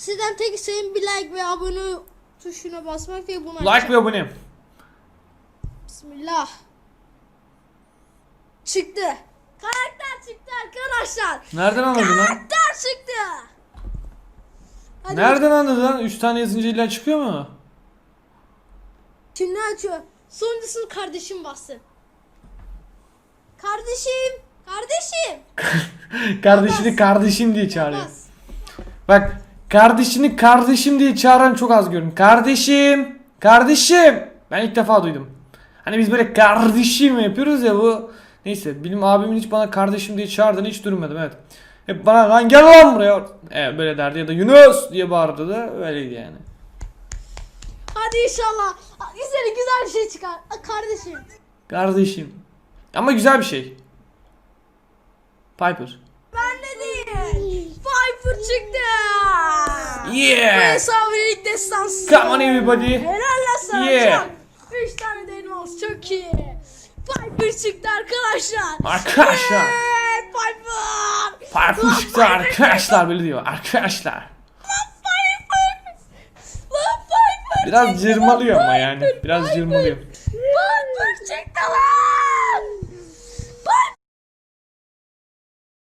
Sizden tek isteğim bir like ve abone tuşuna basmak ve bunu Like ve abone. Bismillah. Çıktı. Karakter çıktı arkadaşlar. Nereden anladın lan? Karakter çıktı. Hadi Nereden anladın lan? 3 tane yazınca illa çıkıyor mu? Şimdi açıyor. Sonuncusunu kardeşim bastı. Kardeşim. Kardeşim. Kardeşini kardeşim diye çağırıyor. Bas. Bak kardeşini kardeşim diye çağıran çok az gördüm. Kardeşim, kardeşim. Ben ilk defa duydum. Hani biz böyle kardeşim yapıyoruz ya bu. Neyse benim abimin hiç bana kardeşim diye çağırdığını hiç duymadım evet. Hep bana lan gel lan buraya. Evet böyle derdi ya da Yunus diye bağırdı da öyleydi yani. Hadi inşallah. Güzel güzel bir şey çıkar. Kardeşim. Kardeşim. Ama güzel bir şey. Piper. Ben de değil. Piper çıktı. Yeah. hesabın ilk destansı. Come on everybody. Helal lan sana Yeah. Can. Üç tane de elmas çok iyi. Piper çıktı arkadaşlar. Arkadaşlar. Yeah, Piper. Piper çıktı arkadaşlar böyle diyor. Arkadaşlar. Piper. Lan Piper Biraz çıktı cırmalıyor ama yani. Piper, Biraz Piper. cırmalıyor. Piper çıktı lan.